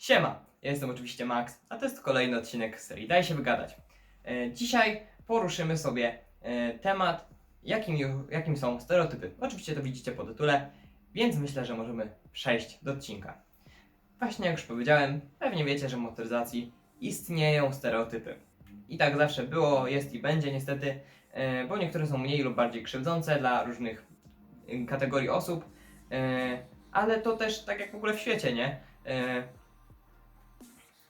Siema, ja jestem oczywiście Max, a to jest kolejny odcinek serii Daj się wygadać. E, Dzisiaj poruszymy sobie e, temat, jakim, jakim są stereotypy. Oczywiście to widzicie po tytule, więc myślę, że możemy przejść do odcinka. Właśnie jak już powiedziałem, pewnie wiecie, że w motoryzacji istnieją stereotypy. I tak zawsze było, jest i będzie niestety, e, bo niektóre są mniej lub bardziej krzywdzące dla różnych kategorii osób, ale to też tak jak w ogóle w świecie, nie?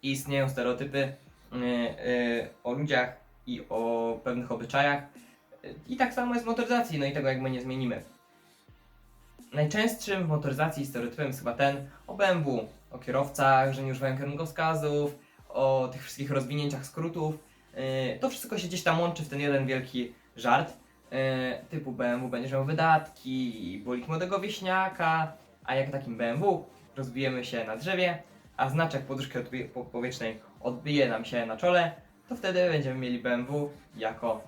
Istnieją stereotypy y, y, o ludziach i o pewnych obyczajach. I tak samo jest w motoryzacji, no i tego jakby nie zmienimy. Najczęstszym w motoryzacji stereotypem jest chyba ten o BMW, o kierowcach, że nie używają kierunkowskazów, o tych wszystkich rozwinięciach skrótów. Y, To wszystko się gdzieś tam łączy w ten jeden wielki żart. Typu BMW będziesz miał wydatki, bolik młodego wieśniaka, a jak takim BMW rozbijemy się na drzewie, a znaczek poduszki powietrznej odbije nam się na czole, to wtedy będziemy mieli BMW jako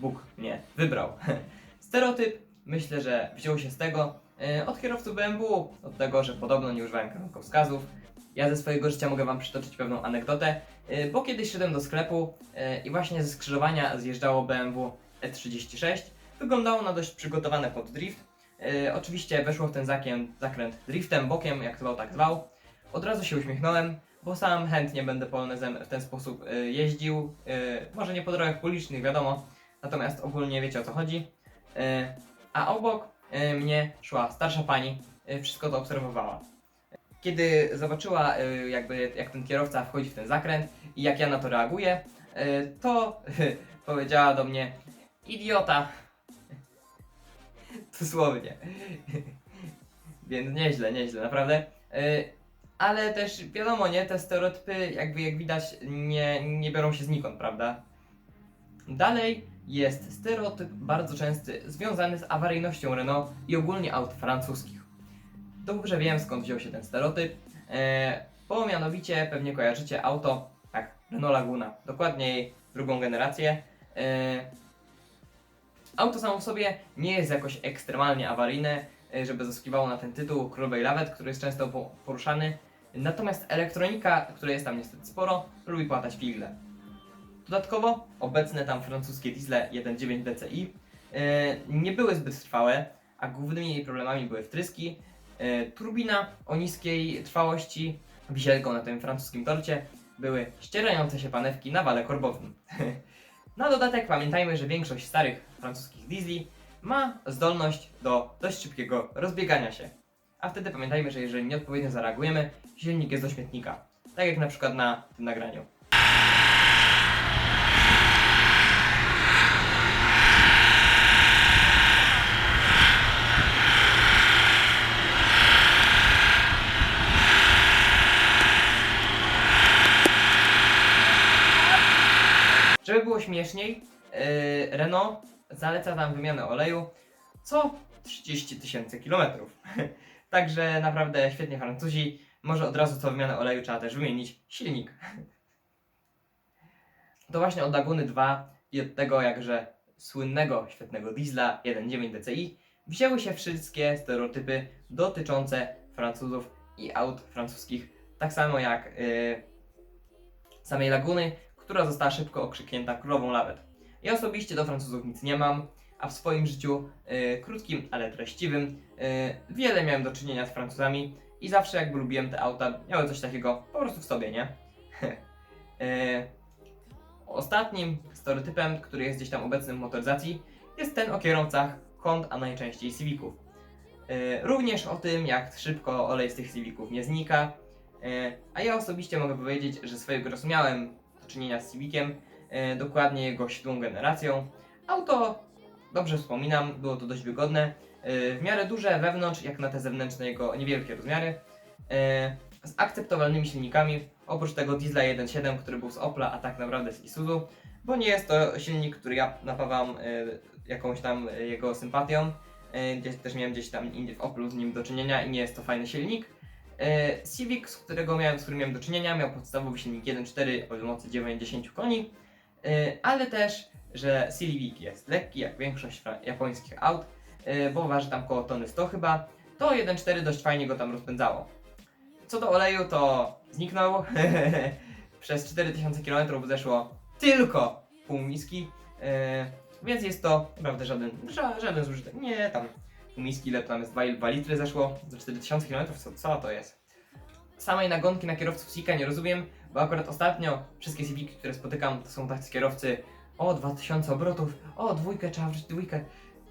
Bóg mnie wybrał. Stereotyp myślę, że wziął się z tego e, od kierowców BMW, od tego, że podobno nie używają kierunkowskazów. Ja ze swojego życia mogę Wam przytoczyć pewną anegdotę, e, bo kiedyś szedłem do sklepu e, i właśnie ze skrzyżowania zjeżdżało BMW E36. Wyglądało na dość przygotowane pod drift. E, oczywiście weszło w ten zakręt, driftem, bokiem, jak zwał, tak zwał. Od razu się uśmiechnąłem, bo sam chętnie będę polonezem w ten sposób e, jeździł. E, może nie po drogach publicznych, wiadomo, natomiast ogólnie wiecie o co chodzi. E, a obok mnie szła starsza pani, wszystko to obserwowała. Kiedy zobaczyła, jakby jak ten kierowca wchodzi w ten zakręt i jak ja na to reaguję, to powiedziała do mnie: Idiota! Dosłownie. Więc nieźle, nieźle, naprawdę. Ale też wiadomo, nie, te stereotypy, jakby jak widać, nie, nie biorą się znikąd, prawda? Dalej jest stereotyp bardzo częsty związany z awaryjnością Renault i ogólnie aut francuskich. Dobrze wiem skąd wziął się ten stereotyp, e, bo mianowicie pewnie kojarzycie auto, tak, Renault Laguna, dokładnie jej drugą generację. E, auto samo w sobie nie jest jakoś ekstremalnie awaryjne, e, żeby zyskiwało na ten tytuł królowej lawet, który jest często po- poruszany. Natomiast elektronika, której jest tam niestety sporo, lubi płatać figle. Dodatkowo obecne tam francuskie diesle 1.9 DCI e, nie były zbyt trwałe, a głównymi jej problemami były wtryski, e, turbina o niskiej trwałości, wisielką na tym francuskim torcie były ścierające się panewki na wale korbowym. na dodatek pamiętajmy, że większość starych francuskich diesli ma zdolność do dość szybkiego rozbiegania się. A wtedy pamiętajmy, że jeżeli nieodpowiednio zareagujemy, silnik jest do śmietnika. Tak jak na przykład na tym nagraniu. Żeby było śmieszniej, yy, Renault zaleca tam wymianę oleju co 30 tysięcy kilometrów. Także naprawdę świetnie Francuzi. Może od razu co wymianę oleju trzeba też wymienić silnik. To właśnie od Laguny 2 i od tego jakże słynnego, świetnego diesla 1.9 DCI wzięły się wszystkie stereotypy dotyczące Francuzów i aut francuskich. Tak samo jak yy, samej Laguny, która została szybko okrzyknięta królową lawet. Ja osobiście do Francuzów nic nie mam, a w swoim życiu e, krótkim, ale treściwym e, wiele miałem do czynienia z Francuzami i zawsze jakby lubiłem te auta, miały coś takiego po prostu w sobie, nie? e, ostatnim stereotypem, który jest gdzieś tam obecny w motoryzacji, jest ten o kierowcach Kont, a najczęściej Civiców. E, również o tym, jak szybko olej z tych Civiców nie znika, e, a ja osobiście mogę powiedzieć, że swojego czasu miałem do czynienia z Civiciem, e, dokładnie jego siódmą generacją. Auto, dobrze wspominam, było to dość wygodne, e, w miarę duże wewnątrz, jak na te zewnętrzne jego niewielkie rozmiary, e, z akceptowalnymi silnikami, oprócz tego diesla 1.7, który był z Opla, a tak naprawdę z Isuzu, bo nie jest to silnik, który ja napawam e, jakąś tam jego sympatią, też miałem gdzieś tam w Oplu z nim do czynienia i nie jest to fajny silnik. Civic, z którego miałem, z którym miałem do czynienia, miał podstawowy silnik 1.4 o mocy 90 koni, ale też, że Civic jest lekki, jak większość japońskich aut, e, bo waży tam koło tony 100 chyba, to 1.4 dość fajnie go tam rozpędzało. co do oleju, to zniknął. Przez 4000 km zeszło tylko pół miski. E, więc jest to naprawdę żaden, ża, żaden zużytek. Nie, tam pół miski, ile tam jest 2, 2 litry zeszło za 4000 km, co, co to jest? Samej nagonki na kierowców Sika nie rozumiem, bo akurat ostatnio wszystkie Civiki, które spotykam, to są tacy kierowcy o 2000 obrotów, o dwójkę, trzeba wrzucić dwójkę.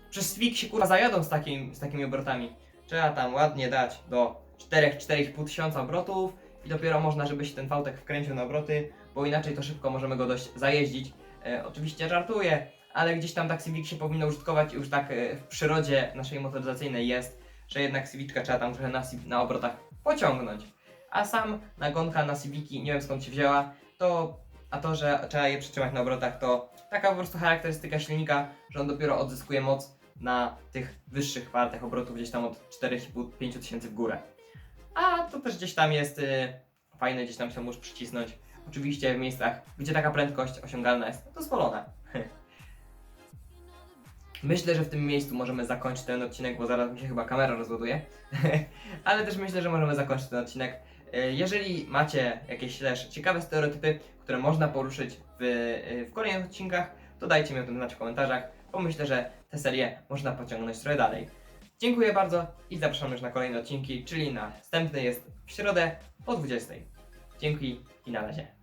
Przez Civic się kurwa zajadą z, takim, z takimi obrotami. Trzeba tam ładnie dać do 4-4,5 tysiąca obrotów i dopiero można, żeby się ten fałtek wkręcił na obroty, bo inaczej to szybko możemy go dość zajeździć. E, oczywiście żartuję, ale gdzieś tam tak Civic się powinno użytkować już tak e, w przyrodzie naszej motoryzacyjnej jest, że jednak Civiczka trzeba tam trochę na, na obrotach pociągnąć. A sam nagonka na Civiki, nie wiem skąd się wzięła, to a to, że trzeba je przytrzymać na obrotach, to taka po prostu charakterystyka silnika, że on dopiero odzyskuje moc na tych wyższych wartach obrotów, gdzieś tam od 4,5-5 tysięcy w górę. A to też gdzieś tam jest y, fajne, gdzieś tam się możesz przycisnąć. Oczywiście w miejscach, gdzie taka prędkość osiągalna jest dozwolona. Myślę, że w tym miejscu możemy zakończyć ten odcinek, bo zaraz mi się chyba kamera rozładuje. Ale też myślę, że możemy zakończyć ten odcinek. Y, Jeżeli macie jakieś też ciekawe stereotypy, które można poruszyć w, y, w kolejnych odcinkach, to dajcie mi o tym znać w komentarzach, bo myślę, że tę serię można pociągnąć trochę dalej. Dziękuję bardzo i zapraszam już na kolejne odcinki, czyli następny jest w środę o 20. Dzięki i na razie.